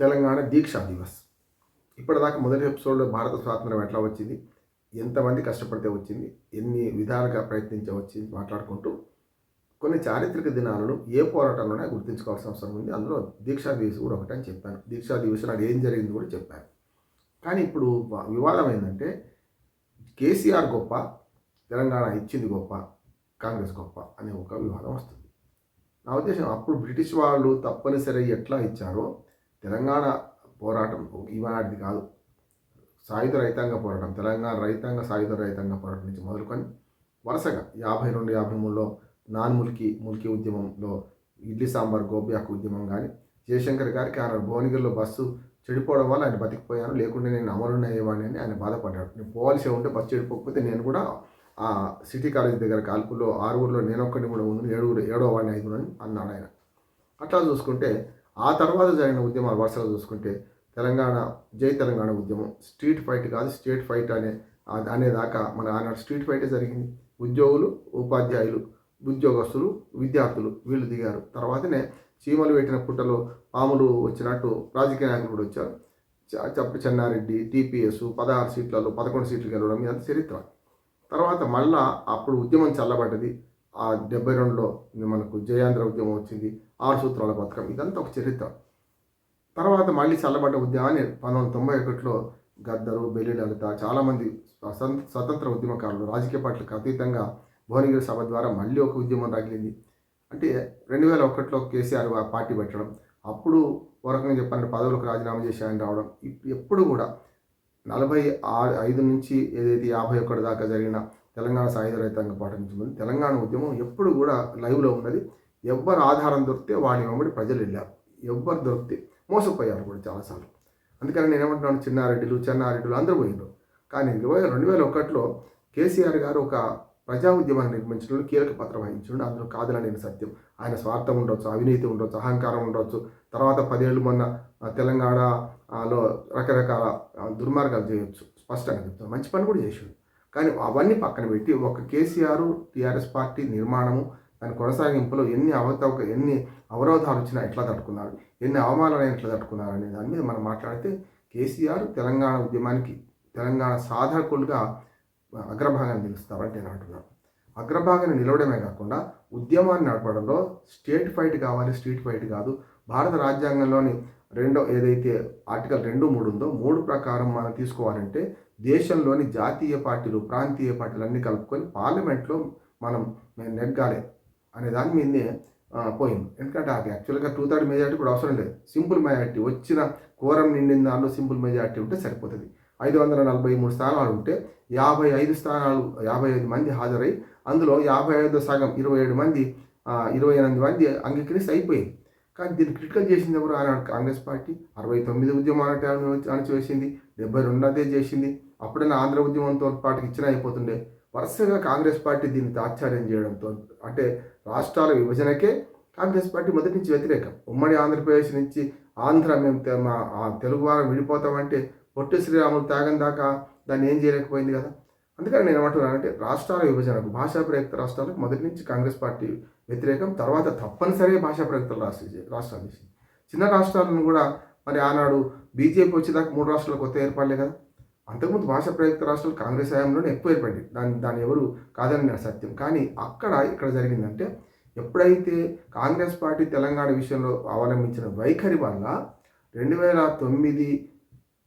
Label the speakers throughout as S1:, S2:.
S1: తెలంగాణ దీక్షా దివస్. ఇప్పటిదాకా మొదటి ఎపిసోడ్లో భారత స్వాతంత్రం ఎట్లా వచ్చింది? ఎంతమంది కష్టపడితే వచ్చింది? ఎన్ని విధాలుగా ప్రయత్నించే వచ్చింది? మాట్లాడుకుంటూ కొన్ని చారిత్రక దినాలను ఏ పోరాటంలోనే గుర్తుంచుకోవాల్సిన అవసరం ఉంది. అందులో దీక్షా దివస్ కూడా ఒకటని చెప్పాను. దీక్షా దివస్ నాడు ఏం జరిగింది కూడా చెప్పాను. కానీ ఇప్పుడు వివాదం ఏంటంటే కేసీఆర్ గొప్ప తెలంగాణ ఇచ్చింది గొప్ప కాంగ్రెస్ గొప్ప అనే ఒక వివాదం వస్తుంది. నా ఉద్దేశం అప్పుడు బ్రిటిష్ వాళ్ళు తప్పనిసరి ఎట్లా ఇచ్చారో తెలంగాణ పోరాటం ఈనాటిది కాదు. సాయుధ రైతాంగ పోరాటం తెలంగాణ రైతాంగ సాయుధ రైతాంగ పోరాటం నుంచి మొదలుకొని వరుసగా యాభై రెండు యాభై మూడులో నాన్ ముల్కీ ముల్కీ ఉద్యమంలో ఇడ్లీ సాంబార్ గోబ్యాక్ ఉద్యమం కానీ జయశంకర్ గారికి ఆయన భువనగిరిలో బస్సు చెడిపోవడం వల్ల ఆయన బతికిపోయాను లేకుంటే నేను అమరుని అయ్యేవాడిని అని ఆయన బాధపడ్డాడు. నేను పోవాల్సి ఉంటే బస్సు చెడిపోకపోతే నేను కూడా ఆ సిటీ కాలేజ్ దగ్గర కాల్పుల్లో ఆరుగురిలో నేను ఒక్కడిని కూడా ఉంది ఏడుగురు ఏడో వాడిని ఐదుగురు అని అన్నాడు ఆయన. అట్లా చూసుకుంటే ఆ తర్వాత జరిగిన ఉద్యమాలు వరుసగా చూసుకుంటే తెలంగాణ జై తెలంగాణ ఉద్యమం స్ట్రీట్ ఫైట్ కాదు స్టేట్ ఫైట్ అనే అనేదాకా మన ఆనాడు స్ట్రీట్ ఫైటే జరిగింది. ఉద్యోగులు ఉపాధ్యాయులు ఉద్యోగస్తులు విద్యార్థులు వీళ్ళు దిగారు. తర్వాతనే చీమలు పెట్టిన పుట్టలో పాములు వచ్చినట్టు రాజకీయ నాయకులు కూడా వచ్చారు. చప్ప చెన్నారెడ్డి టీపీఎస్ పదహారు సీట్లలో పదకొండు సీట్లు గెలవడం ఇదంతా చరిత్ర. తర్వాత మళ్ళా అప్పుడు ఉద్యమం చల్లబడ్డది. ఆ డెబ్బై రెండులో మనకు జయాంధ్ర ఉద్యమం వచ్చింది ఆరు సూత్రాల పథకం ఇదంతా ఒక చరిత్ర. తర్వాత మళ్ళీ చల్లబడ్డ ఉద్యమాన్ని పంతొమ్మిది వందల తొంభై ఒకటిలో గద్దరు బెల్లి లలిత చాలామంది స్వతంత్ర స్వతంత్ర ఉద్యమకారులు రాజకీయ పార్టీలకు అతీతంగా భువనగిరి సభ ద్వారా మళ్ళీ ఒక ఉద్యమం రగిలింది. అంటే రెండు వేల ఒకటిలో కేసీఆర్ పార్టీ పెట్టడం అప్పుడు వరకు నేను చెప్పాను పదవులకు రాజీనామా చేసి ఆయన రావడం ఎప్పుడు కూడా నలభై ఆరు ఐదు నుంచి ఏదైతే యాభై ఒకటి దాకా జరిగిన తెలంగాణ సాయుధ రైతాంగం పాటించుకుంది తెలంగాణ ఉద్యమం ఎప్పుడు కూడా లైవ్లో ఉన్నది. ఎవ్వరు ఆధారం దొరికితే వాడిని వెంబడి ప్రజలు వెళ్ళారు. ఎవ్వరు దొరికితే మోసపోయారు కూడా చాలాసార్లు అందుకని నేను ఏమంటున్నాను చిన్నారెడ్డిలు చెన్నారెడ్డిలు అందరూ పోయినారు కానీ ఇరవై రెండు వేల ఒకటిలో కేసీఆర్ గారు ఒక ప్రజా ఉద్యమాన్ని నిర్మించడంలో కీలక పాత్ర వహించడం అందులో కాదనలేని సత్యం. ఆయన స్వార్థం ఉండొచ్చు అవినీతి ఉండొచ్చు అహంకారం ఉండొచ్చు. తర్వాత పదేళ్ళు మొన్న తెలంగాణలో రకరకాల దుర్మార్గాలు చేయొచ్చు. స్పష్టంగా చెప్తాను మంచి పని కూడా చేసాడు. కానీ అవన్నీ పక్కన పెట్టి ఒక కేసీఆర్ టీఆర్ఎస్ పార్టీ నిర్మాణము దాని కొనసాగింపులో ఎన్ని అవతవక ఎన్ని అవరోధాలు వచ్చినా ఎట్లా తట్టుకున్నారు ఎన్ని అవమానాలు ఎట్లా తట్టుకున్నారు అనే దాని మీద మనం మాట్లాడితే కేసీఆర్ తెలంగాణ ఉద్యమానికి తెలంగాణ సాధకులుగా అగ్రభాగాన్ని నిలుస్తారంటే నేను అంటున్నాను. అగ్రభాగాన్ని నిలవడమే కాకుండా ఉద్యమాన్ని నడపడంలో స్టేట్ ఫైట్ కావాలి స్ట్రీట్ ఫైట్ కాదు భారత రాజ్యాంగంలోని రెండో ఏదైతే ఆర్టికల్ రెండు మూడు ఉందో మూడు ప్రకారం మనం తీసుకోవాలంటే దేశంలోని జాతీయ పార్టీలు ప్రాంతీయ పార్టీలు అన్నీ కలుపుకొని పార్లమెంట్లో మనం నెగ్గాలి అనే దాని మీదనే పోయింది. ఎందుకంటే అది యాక్చువల్గా టూ థర్డ్ మెజార్టీ కూడా అవసరం లేదు. సింపుల్ మెజార్టీ వచ్చిన కోరం నిండిన దానిలో సింపుల్ మెజార్టీ ఉంటే సరిపోతుంది. ఐదు వందల నలభై మూడు స్థానాలు ఉంటే యాభై ఐదు స్థానాలు యాభై ఐదు మంది హాజరై అందులో యాభై ఐదు సగం ఇరవై ఏడు మంది ఇరవై ఎనిమిది మంది అంగీకరిస్తే అయిపోయింది. కానీ దీన్ని క్రిటికల్ చేసింది ఎవరు? ఆనాడు కాంగ్రెస్ పార్టీ. అరవై తొమ్మిది ఉద్యమం అణచి- అణచివేసింది. డెబ్బై రెండు అదే చేసింది. అప్పుడైనా ఆంధ్ర ఉద్యమంతో పాటు ఇచ్చిన అయిపోతుండే. వరుసగా కాంగ్రెస్ పార్టీ దీన్ని తాత్సార్యం చేయడంతో అంటే రాష్ట్రాల విభజనకే కాంగ్రెస్ పార్టీ మొదటి నుంచి వ్యతిరేకం. ఉమ్మడి ఆంధ్రప్రదేశ్ నుంచి ఆంధ్ర మేము తెలుగు వారం విడిపోతామంటే పొట్టి శ్రీరాములు త్యాగం దాకా దాన్ని ఏం చేయలేకపోయింది కదా? అందుకని నేను ఏమంటున్నానంటే రాష్ట్రాల విభజనకు భాషా ప్రయుక్త రాష్ట్రాలకు మొదటి నుంచి కాంగ్రెస్ పార్టీ వ్యతిరేకం. తర్వాత తప్పనిసరిగా భాషా ప్రయుక్త రాష్ట్ర రాష్ట్రాలు చేసింది. చిన్న రాష్ట్రాలను కూడా మరి ఆనాడు బీజేపీ వచ్చేదాకా మూడు రాష్ట్రాలు కొత్త ఏర్పడలే కదా. అంతకుముందు భాషా ప్రయుక్త రాష్ట్రాలు కాంగ్రెస్ హయాంలోనే ఎక్కువ ఏర్పడింది దాన్ని దాన్ని ఎవరు కాదని నా సత్యం కానీ అక్కడ ఇక్కడ జరిగిందంటే ఎప్పుడైతే కాంగ్రెస్ పార్టీ తెలంగాణ విషయంలో అవలంబించిన వైఖరి వల్ల రెండు వేల తొమ్మిది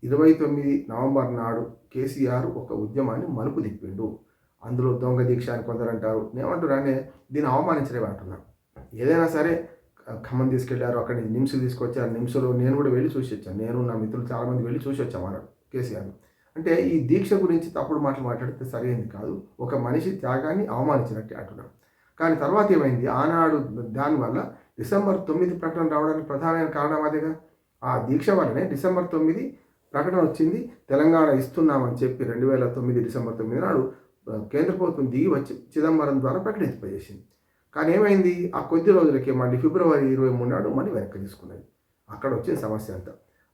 S1: ఇరవై తొమ్మిది నవంబర్ నాడు కేసీఆర్ ఒక ఉద్యమాన్ని మలుపు తిప్పిండు. అందులో దొంగ దీక్ష అని కొందరు అంటారు నేమంటున్నానే దీన్ని అవమానించలేవు అంటున్నాను ఏదైనా సరే ఖమ్మం తీసుకెళ్ళారు అక్కడి నుంచి నిమ్స్ తీసుకొచ్చారు. నిమ్స్లో నేను కూడా వెళ్ళి చూసి వచ్చాను. నేను నా మిత్రులు చాలామంది వెళ్ళి చూసి వచ్చాం అన్నాడు కేసీఆర్. అంటే ఈ దీక్ష గురించి తప్పుడు మాటలు మాట్లాడితే సరైనది కాదు. ఒక మనిషి త్యాగాన్ని అవమానించినట్టే అంటున్నాను కానీ తర్వాత ఏమైంది? ఆనాడు దానివల్ల డిసెంబర్ తొమ్మిది ప్రకటన రావడానికి ప్రధానమైన కారణం అదేగా? ఆ దీక్ష వల్లనే డిసెంబర్ తొమ్మిది ప్రకటన వచ్చింది. తెలంగాణ ఇస్తున్నామని చెప్పి రెండు వేల తొమ్మిది డిసెంబర్ తొమ్మిది నాడు కేంద్ర ప్రభుత్వం దిగి వచ్చి చిదంబరం ద్వారా ప్రకటించిపోయేసింది కానీ ఏమైంది? ఆ కొద్ది రోజులకే మళ్ళీ ఫిబ్రవరి ఇరవై మూడు నాడు మళ్ళీ వెనక్కి తీసుకున్నది. అక్కడ వచ్చిన సమస్య అంతా.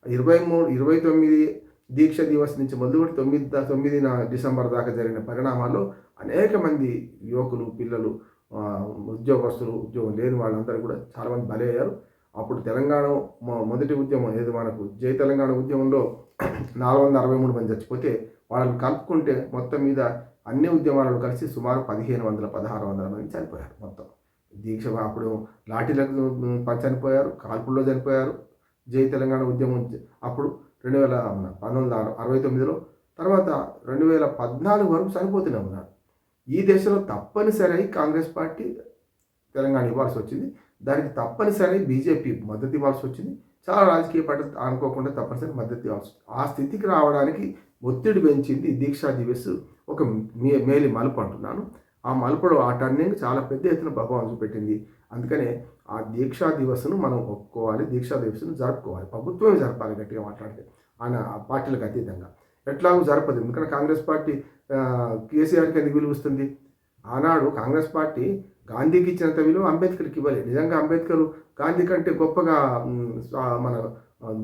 S1: ఇరవై మూడు ఇరవై తొమ్మిది దీక్ష దివస్ నుంచి మొదలుపెట్టి తొమ్మిది తొమ్మిది తొమ్మిదిన డిసెంబర్ దాకా జరిగిన పరిణామాల్లో అనేక మంది యువకులు పిల్లలు ఉద్యోగస్తులు ఉద్యోగం లేని వాళ్ళందరూ కూడా చాలామంది బలయ్యారు. అప్పుడు తెలంగాణ మొ- మొదటి ఉద్యమం ఏది? మనకు జై తెలంగాణ ఉద్యమంలో నాలుగు వందల అరవై మూడు మంది చచ్చిపోతే వాళ్ళని కలుపుకుంటే మొత్తం మీద అన్ని ఉద్యమాలను కలిసి సుమారు పదిహేను వందల పదహారు వందల మంది చనిపోయారు మొత్తం. దీక్ష అప్పుడు లాఠీలకు చనిపోయారు కాల్పుల్లో చనిపోయారు జై తెలంగాణ ఉద్యమం అప్పుడు రెండు వేల పంతొమ్మిది వందల అరవై తొమ్మిదిలో తర్వాత రెండు వేల పద్నాలుగు వరకు చనిపోతూనే ఉన్నారు. ఈ దేశంలో తప్పనిసరి కాంగ్రెస్ పార్టీ తెలంగాణ ఇవ్వాల్సి వచ్చింది. దానికి తప్పనిసరి బీజేపీ మద్దతు ఇవ్వాల్సి వచ్చింది. చాలా రాజకీయ పార్టీ అనుకోకుండా తప్పనిసరి మద్దతు ఇవ్వాల్సి ఆ స్థితికి రావడానికి ఒత్తిడి పెంచింది దీక్షా దివస్ ఒక మే మేలి మలుపు అంటున్నాను. ఆ మలుపుడు ఆ టర్నింగ్ చాలా పెద్ద ఎత్తున ప్రభావం చూపెట్టింది. అందుకనే ఆ దీక్షా దివస్ను మనం ఒప్పుకోవాలి దీక్షా దివస్ను జరుపుకోవాలి. ప్రభుత్వమే జరపాలి గట్టిగా మాట్లాడితే ఆయన ఆ పార్టీలకు అతీతంగా. ఎట్లాగూ జరపదు. ఎందుకంటే కాంగ్రెస్ పార్టీ కేసీఆర్కి ఎందుకు విలువ ఆనాడు కాంగ్రెస్ పార్టీ గాంధీకి ఇచ్చినంత విలువ అంబేద్కర్కి ఇవ్వలేదు. నిజంగా అంబేద్కర్ గాంధీ కంటే గొప్పగా మన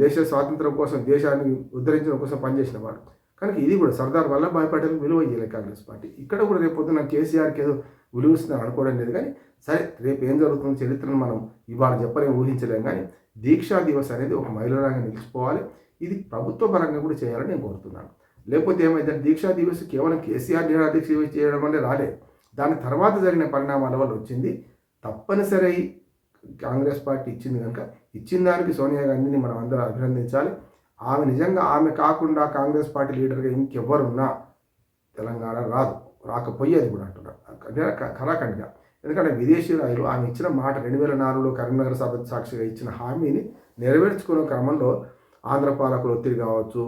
S1: దేశ స్వాతంత్రం కోసం దేశాన్ని ఉద్ధరించడం కోసం పనిచేసిన వాడు. కనుక ఇది కూడా సర్దార్ వల్లభాయ్ పటేల్ విలువ ఇయ్యలేదు కాంగ్రెస్ పార్టీ. ఇక్కడ కూడా రేపు పొద్దున కేసీఆర్కి ఏదో విలువ అనుకోవడం లేదు కానీ సరే రేపు ఏం జరుగుతుందో చరిత్రను మనం ఇవాళ చెప్పలేం ఊహించలేం కానీ దీక్షా దివస్ అనేది ఒక మైలురాగా నిలిచిపోవాలి. ఇది ప్రభుత్వ పరంగా కూడా చేయాలని నేను కోరుతున్నాను. లేకపోతే ఏమైందంటే దీక్షా దివస్ కేవలం కేసీఆర్ నిరాదీక్ష చేయడం వల్లే రాలేదు దాని తర్వాత జరిగిన పరిణామాల వల్ల వచ్చింది. తప్పనిసరి కాంగ్రెస్ పార్టీ ఇచ్చింది కనుక ఇచ్చిన దానికి సోనియా గాంధీని మనం అందరం అభినందించాలి. ఆమె నిజంగా ఆమె కాకుండా కాంగ్రెస్ పార్టీ లీడర్గా ఇంకెవ్వరున్నా తెలంగాణ రాదు. రాకపోయేది కూడా అంటున్నారు కరాఖండ్గా. ఎందుకంటే విదేశీ రాయులు ఆమె ఇచ్చిన మాట రెండు వేల నాలుగులో కరీంనగర్ సభ సాక్షిగా ఇచ్చిన హామీని నెరవేర్చుకునే క్రమంలో ఆంధ్ర పాలకుల ఒత్తిడి కావచ్చు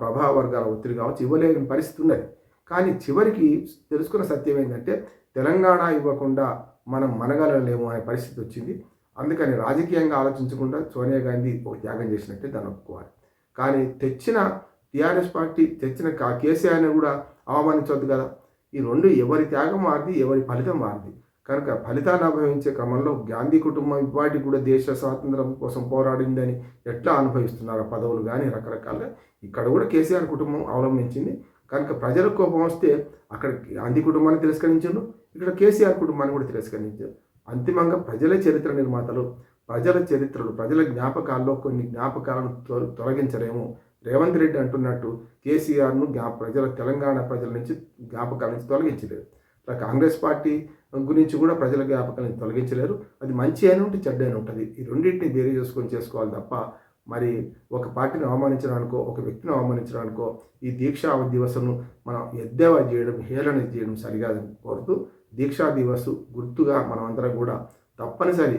S1: ప్రభావ వర్గాల ఒత్తిడి కావచ్చు ఇవ్వలేని పరిస్థితి ఉన్నది. కానీ చివరికి తెలుసుకున్న సత్యం ఏంటంటే తెలంగాణ ఇవ్వకుండా మనం మనగలలేము అనే పరిస్థితి వచ్చింది. అందుకని రాజకీయంగా ఆలోచించకుండా సోనియా గాంధీ ఒక త్యాగం చేసినట్టే దాన్ని ఒప్పుకోవాలి. కానీ తెచ్చిన టీఆర్ఎస్ పార్టీ తెచ్చిన కా- కేసీఆర్ని కూడా అవమానించవద్దు కదా. ఈ రెండు ఎవరి త్యాగం మారింది ఎవరి ఫలితం మారింది? కనుక ఫలితాన్ని అనుభవించే క్రమంలో గాంధీ కుటుంబం ఇవాటి కూడా దేశ స్వాతంత్రం కోసం పోరాడిందని ఎట్లా అనుభవిస్తున్నారు పదవులు? కానీ రకరకాలుగా ఇక్కడ కూడా కేసీఆర్ కుటుంబం అవలంబించింది. కనుక ప్రజల కోపం వస్తే అక్కడ గాంధీ కుటుంబాన్ని తిరస్కరించారు. ఇక్కడ కేసీఆర్ కుటుంబాన్ని కూడా తిరస్కరించారు. అంతిమంగా ప్రజలే చరిత్ర నిర్మాతలు ప్రజల చరిత్రలు ప్రజల జ్ఞాపకాల్లో కొన్ని జ్ఞాపకాలను తొలగించలేము. రేవంత్ రెడ్డి అంటున్నట్టు కేసీఆర్ను జ్ఞా ప్రజల తెలంగాణ ప్రజల నుంచి జ్ఞాపకాల నుంచి తొలగించలేరు ఇలా కాంగ్రెస్ పార్టీ గురించి కూడా ప్రజల జ్ఞాపకాలను తొలగించలేరు. అది మంచి అయిన ఉంటే చెడ్డ అయిన ఉంటుంది. ఈ రెండింటిని వేరే చేసుకొని చేసుకోవాలి తప్ప మరి ఒక పార్టీని అవమానించడానికో ఒక వ్యక్తిని అవమానించడానికో ఈ దీక్షా దివసను మనం ఎద్దేవా చేయడం హేళన చేయడం సరికాదని కోరుతూ దీక్షా దివస్ గుర్తుగా మనం అందరం కూడా తప్పనిసరి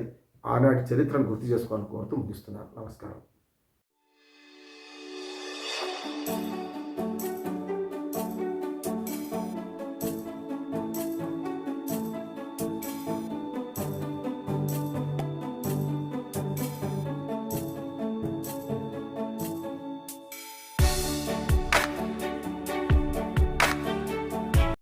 S1: ఆనాటి చరిత్రను గుర్తు చేసుకోవాలని కోరుతూ ముగిస్తున్నాను. నమస్కారం.